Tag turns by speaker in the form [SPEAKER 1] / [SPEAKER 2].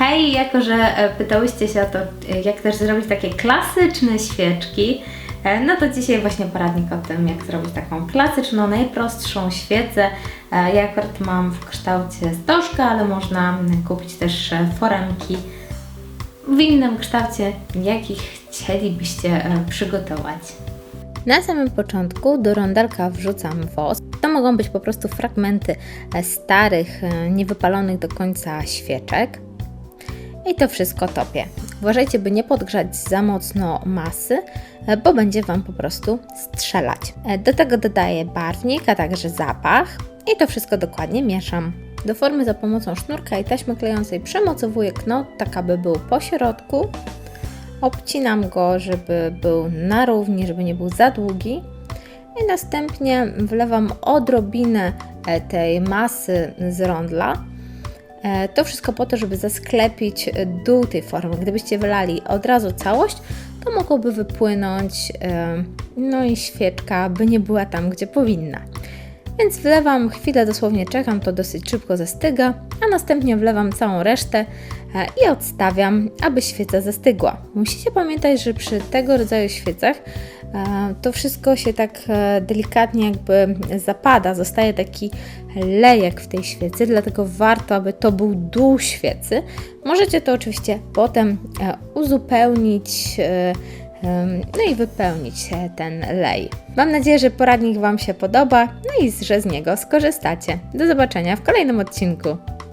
[SPEAKER 1] Hej, jako że e, pytałyście się o to, e, jak też zrobić takie klasyczne świeczki, e, no to dzisiaj właśnie poradnik o tym, jak zrobić taką klasyczną, najprostszą świecę. Ja akurat mam w kształcie stożka, ale można kupić też foremki w innym kształcie, jakich chcielibyście przygotować. Na samym początku do rondelka wrzucam wosk. To mogą być po prostu fragmenty starych, niewypalonych do końca świeczek. I to wszystko topię. Uważajcie, by nie podgrzać za mocno masy, e, bo będzie Wam po prostu strzelać. E, Do tego dodaję barwnik, a także zapach i to wszystko dokładnie mieszam. Do formy za pomocą sznurka i taśmy klejącej przymocowuję knot, tak aby był po środku. Obcinam go, żeby był na równi, żeby nie był za długi. I następnie wlewam odrobinę e, tej masy z rondla. E, To wszystko po to, żeby zasklepić dół tej formy. Gdybyście wylali od razu całość, to mogłoby wypłynąć, e, no i świeczka by nie była tam, gdzie powinna. Więc wlewam, chwilę dosłownie czekam, to dosyć szybko zastyga, a następnie wlewam całą resztę e, i odstawiam, aby świeca zastygła. Musicie pamiętać, że przy tego rodzaju świecach to wszystko się tak e, delikatnie jakby zapada, zostaje taki lejek w tej świecy, dlatego warto, aby to był dół świecy. Możecie to oczywiście potem e, uzupełnić e, no i wypełnić e, ten lej. Mam nadzieję, że poradnik Wam się podoba, no i że z niego skorzystacie. Do zobaczenia w kolejnym odcinku.